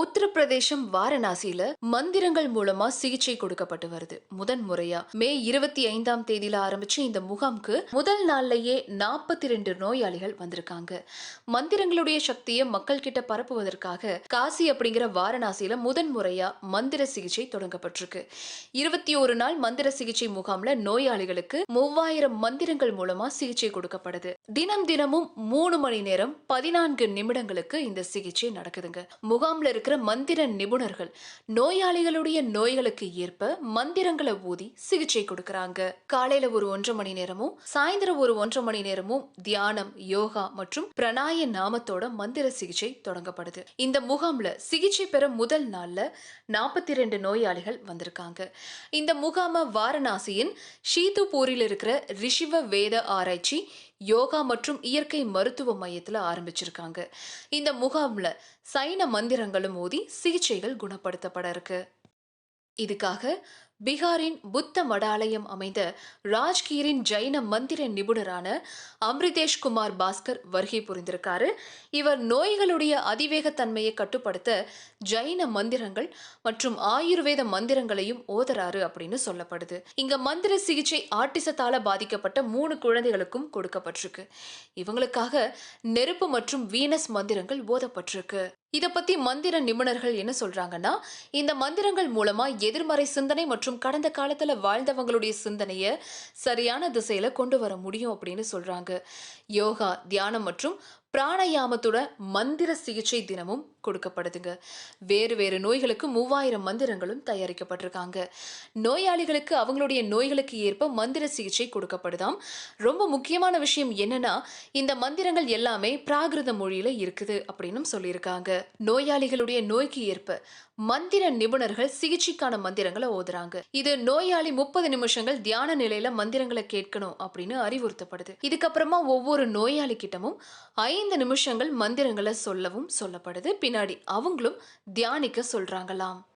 உத்தரப்பிரதேசம் வாரணாசியில மந்திரங்கள் மூலமா சிகிச்சை கொடுக்கப்பட்டு வருது. முதன் முறையா. மே இருபத்தி ஐந்தாம் தேதியில ஆரம்பிச்சு இந்த முகாம்க்கு முதல் நாள்லயே நாற்பத்தி ரெண்டு நோயாளிகள் வந்திருக்காங்க. மந்திரங்களுடைய சக்தியை மக்கள் கிட்ட பரப்புவதற்காக காசி அப்படிங்கிற வாரணாசியில முதன் முறையா மந்திர சிகிச்சை தொடங்கப்பட்டிருக்கு. இருபத்தி ஒரு நாள் மந்திர சிகிச்சை முகாம்ல நோயாளிகளுக்கு மூவாயிரம் மந்திரங்கள் மூலமா சிகிச்சை கொடுக்கப்படுது தினம் தினமும் மூணு மணி நேரம் பதினான்கு நிமிடங்களுக்கு இந்த சிகிச்சை நடக்குதுங்க. முகாம்ல இருக்கிற மந்திர நிபுணர்கள் நோயாளிகளுடைய நோய்களுக்கு ஏற்ப மந்திரங்களை ஊதி சிகிச்சை கொடுக்கறாங்க. காலையில ஒரு ஒன்றரை மணி நேரமும் சாயந்தரம் ஒரு ஒன்றரை மணி நேரமும் தியானம் யோகா மற்றும் பிரணாய நாமத்தோட மந்திர சிகிச்சை தொடங்கப்படுது. இந்த முகாம்ல சிகிச்சை பெற முதல் நாள்ல நாற்பத்தி ரெண்டு நோயாளிகள் வந்திருக்காங்க. இந்த முகாம வாரணாசியின் ஷீதுபூரில் இருக்கிற ரிஷிவ வேத ஆராய்ச்சி யோகா மற்றும் இயற்கை மருத்துவ மையத்தில் ஆரம்பிச்சிருக்காங்க. இந்த முகாமில் சைன மந்திரங்களும் ஓதி சிகிச்சைகள் குணப்படுத்தப்பட இருக்கு. இதுக்காக பீகாரின் புத்த மடாலயம் அமைந்த ராஜ்கீரின் ஜைன மந்திர நிபுணரான அம்ரிதேஷ் குமார் பாஸ்கர் வருகை புரிந்திருக்காரு. இவர் நோய்களுடைய அதிவேக தன்மையை கட்டுப்படுத்த ஜைன மந்திரங்கள் மற்றும் ஆயுர்வேத மந்திரங்களையும் ஓதுறாரு அப்படின்னு சொல்லப்படுது. இங்க மந்திர சிகிச்சை ஆட்டிசத்தால பாதிக்கப்பட்ட மூணு குழந்தைகளுக்கும் கொடுக்கப்பட்டிருக்கு. இவங்களுக்காக நெருப்பு மற்றும் வீனஸ் மந்திரங்கள் ஓதப்பட்டிருக்கு. இதை பத்தி மந்திர நிபுணர்கள் என்ன சொல்றாங்கன்னா இந்த மந்திரங்கள் மூலமா எதிர்மறை சிந்தனை மற்றும் மற்றும் கடந்த காலத்தில் வாழ்ந்தவங்களுடைய சிந்தனையை சரியான திசையில கொண்டு வர முடியும் அப்படின்னு சொல்றாங்க. யோகா தியானம் மற்றும் பிராணயாமத்தோட மந்திர சிகிச்சை தினமும் கொடுக்கப்படுதுங்க. வேறு வேறு நோய்களுக்கு மூவாயிரம் மந்திரங்களும் தயாரிக்கப்பட்டிருக்காங்க. நோயாளிகளுக்கு அவங்களுடைய நோய்களுக்கு ஏற்ப மந்திர சிகிச்சை கொடுக்கப்படுதாம். ரொம்ப முக்கியமான விஷயம் என்னன்னா இந்த மந்திரங்கள் எல்லாமே பிராகிருத மொழியில இருக்குது அப்படின்னு சொல்லியிருக்காங்க. நோயாளிகளுடைய நோய்க்கு ஏற்ப மந்திர நிபுணர்கள் சிகிச்சைக்கான மந்திரங்களை ஓதுறாங்க. இது நோயாளி முப்பது நிமிஷங்கள் தியான நிலையில மந்திரங்களை கேட்கணும் அப்படின்னு அறிவுறுத்தப்படுது. இதுக்கப்புறமா ஒவ்வொரு நோயாளி கிட்டமும் ஐந்து நிமிஷங்கள் மந்திரங்களை சொல்லவும் சொல்லப்படுது. பின்னாடி அவங்களும் தியானிக்க சொல்றாங்களாம்.